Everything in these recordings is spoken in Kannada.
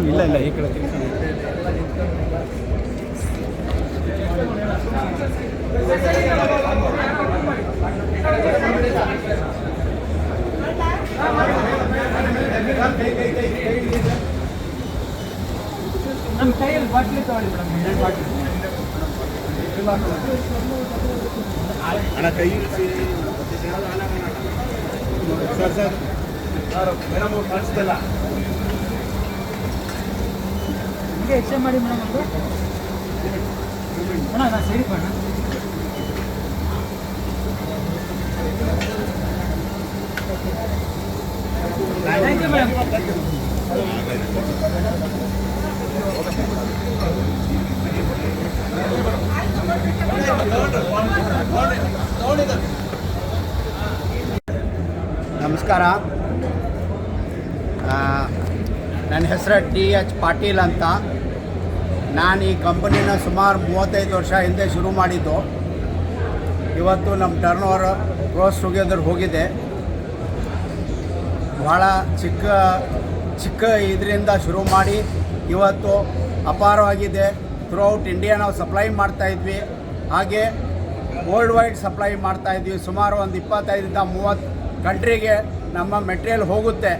ಇಲ್ಲ ಇಲ್ಲ ಈ ಕಡೆ ನಮ್ಮ ಬಾಟ್ಲಿ ತಗೊಳ್ಳಿ ಮೇಡಮ್ ಎರಡು ಬಾಟ್ಲಿ. ಅಣ್ಣ ಕೈ ಸರ್ ಸರ್. ಮೇಡಮ್ ಕಾಣಿಸ್ತಿಲ್ಲ. ಹಂಗೆ ಎಕ್ಸ್ಚೇಂಜ್ ಮಾಡಿ ಮೇಡಮ್ ಒಂದು ಅಣ್ಣ ನಾ ಸರಿ ಬಣ್ಣ ಥ್ಯಾಂಕ್ ಯು ಮೇಡಮ್ ನಮಸ್ಕಾರ. ನನ್ನ ಹೆಸರು ಟಿ ಎಚ್ ಪಾಟೀಲ್ ಅಂತ. ನಾನು ಈ ಕಂಪನಿನ ಸುಮಾರು ಮೂವತ್ತೈದು ವರ್ಷ ಹಿಂದೆ ಶುರು ಮಾಡಿದ್ದು. ಇವತ್ತು ನಮ್ಮ ಟರ್ನ್ ಓವರ್ ಕ್ರೋಸ್ ಟುಗೆದರ್ ಹೋಗಿದೆ. ಭಾಳ ಚಿಕ್ಕ ಚಿಕ್ಕ ಇದರಿಂದ ಶುರು ಮಾಡಿ ಇವತ್ತು ಅಪಾರವಾಗಿದೆ. ಥ್ರೂಔಟ್ ಇಂಡಿಯಾ ನಾವು ಸಪ್ಲೈ ಮಾಡ್ತಾಯಿದ್ವಿ ಹಾಗೆ ವರ್ಲ್ಡ್ ವೈಡ್ ಸಪ್ಲೈ ಮಾಡ್ತಾಯಿದ್ವಿ ಸುಮಾರು ಒಂದು ಇಪ್ಪತ್ತೈದರಿಂದ ಮೂವತ್ತು ಕಂಟ್ರಿಗೆ ನಮ್ಮ ಮೆಟೀರಿಯಲ್ ಹೋಗುತ್ತೆ.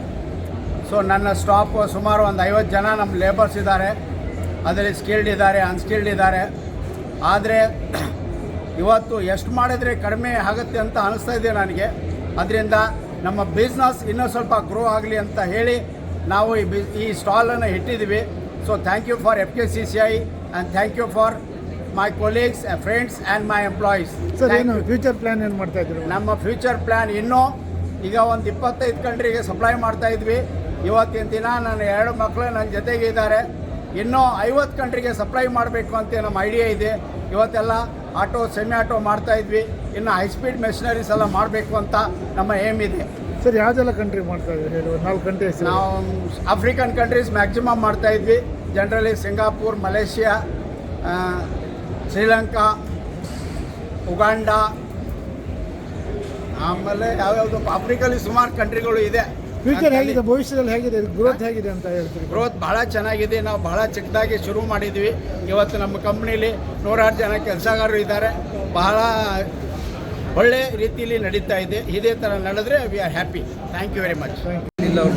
ಸೊ ನನ್ನ ಸ್ಟಾಪ್ ಸುಮಾರು ಒಂದು ಐವತ್ತು ಜನ ನಮ್ಮ ಲೇಬರ್ಸ್ ಇದ್ದಾರೆ. ಅದರಲ್ಲಿ ಸ್ಕಿಲ್ಡ್ ಇದ್ದಾರೆ ಅನ್ಸ್ಕಿಲ್ಡ್ ಇದ್ದಾರೆ. ಆದರೆ ಇವತ್ತು ಎಷ್ಟು ಮಾಡಿದರೆ ಕಡಿಮೆ ಆಗುತ್ತೆ ಅಂತ ಅನಿಸ್ತಾ ಇದೆ ನನಗೆ. ಅದರಿಂದ ನಮ್ಮ ಬಿಸ್ನೆಸ್ ಇನ್ನೂ ಸ್ವಲ್ಪ ಗ್ರೋ ಆಗಲಿ ಅಂತ ಹೇಳಿ ನಾವು ಈ ಬಿ ಈ ಸ್ಟಾಲನ್ನು ಇಟ್ಟಿದ್ದೀವಿ. So thank you for F K C C I and thank you for my colleagues friends and my employees sir ಏನು ಫ್ಯೂಚರ್ ಪ್ಲ್ಯಾನ್ ಏನು ಮಾಡ್ತಾ ಇದ್ದೀರಿ? ನಮ್ಮ ಫ್ಯೂಚರ್ ಪ್ಲ್ಯಾನ್ ಇನ್ನೂ ಈಗ ಒಂದು ಇಪ್ಪತ್ತೈದು ಕಂಟ್ರಿಗೆ ಸಪ್ಲೈ ಮಾಡ್ತಾ ಇದ್ವಿ. ಇವತ್ತಿನ ದಿನ ನನ್ನ ಎರಡು ಮಕ್ಕಳು ನನ್ನ ಜೊತೆಗೆ ಇದ್ದಾರೆ. ಇನ್ನೂ ಐವತ್ತು ಕಂಟ್ರಿಗೆ ಸಪ್ಲೈ ಮಾಡಬೇಕು ಅಂತ ನಮ್ಮ ಐಡಿಯಾ ಇದೆ. ಇವತ್ತೆಲ್ಲ ಆಟೋ ಸೆಮಿ ಆಟೋ ಮಾಡ್ತಾ ಇದ್ವಿ. ಇನ್ನು ಹೈ ಸ್ಪೀಡ್ ಮೆಷಿನರೀಸ್ ಎಲ್ಲ ಮಾಡಬೇಕು ಅಂತ ನಮ್ಮ ಏಮ್ ಇದೆ. ಸರ್ ಯಾವುದೆಲ್ಲ ಕಂಟ್ರಿ ಮಾಡ್ತಾ ಇದ್ದೀವಿ ನಾಲ್ಕು ಕಂಟ್ರಿ ನಾವು ಆಫ್ರಿಕನ್ ಕಂಟ್ರೀಸ್ ಮ್ಯಾಕ್ಸಿಮಮ್ ಮಾಡ್ತಾ ಇದ್ವಿ. Generally Singapore Malaysia Sri Lanka Uganda ಆಮೇಲೆ ಯಾವ್ಯಾವ್ದು ಆಫ್ರಿಕಲ್ಲಿ ಸುಮಾರು ಕಂಟ್ರಿಗಳು ಇದೆ. ಫ್ಯೂಚರ್ ಹೇಗಿದೆ? ಭವಿಷ್ಯದಲ್ಲಿ ಹೇಗಿದೆ? ಗ್ರೋತ್ ಹೇಗಿದೆ ಅಂತ ಹೇಳ್ತೀವಿ ಗ್ರೋತ್ ಬಹಳ ಚೆನ್ನಾಗಿದೆ. ನಾವು ಬಹಳ ಚಿಕ್ಕದಾಗಿ ಶುರು ಮಾಡಿದ್ವಿ. ಇವತ್ತು ನಮ್ಮ ಕಂಪ್ನಿಲಿ ನೂರಾರು ಜನ ಕೆಲಸಗಾರರು ಇದ್ದಾರೆ. ಬಹಳ ಒಳ್ಳೆ ರೀತಿಯಲ್ಲಿ ನಡೀತಾ ಇದೆ. ಇದೇ ಥರ ನಡೆದ್ರೆ we are happy thank you very much ಇಲ್ಲ ಅವ್ರು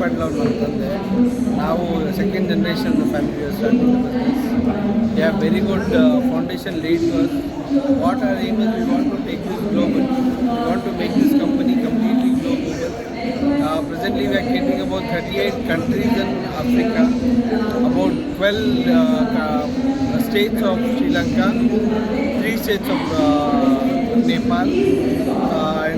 ಪಾಟೀಲ್ ಅವ್ರು ನಮ್ಮ ತಂದೆ ನಾವು second generation family they have very good foundation lead what our aim is we want to take this global we want to make this company completely global presently we are catering about 38 countries in Africa, about 12 uh, uh, states of Sri Lanka, three states of uh, Nepal, uh,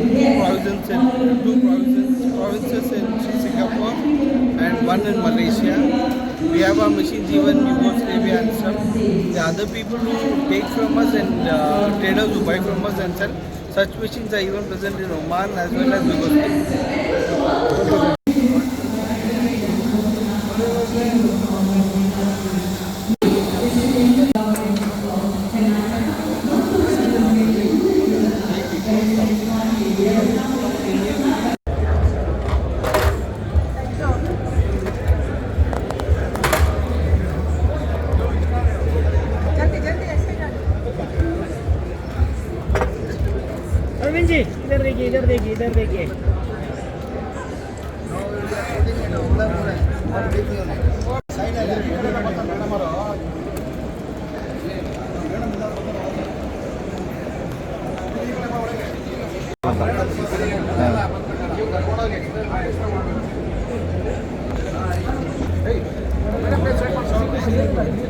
one in Malaysia. We have our machines even in Yugoslavia and stuff. The other people who take from us and uh, traders who buy from us and sell, such machines are even present in Oman as well as Yugoslavia. Arvind ji इधर देखिए इधर देखिए इधर देखिए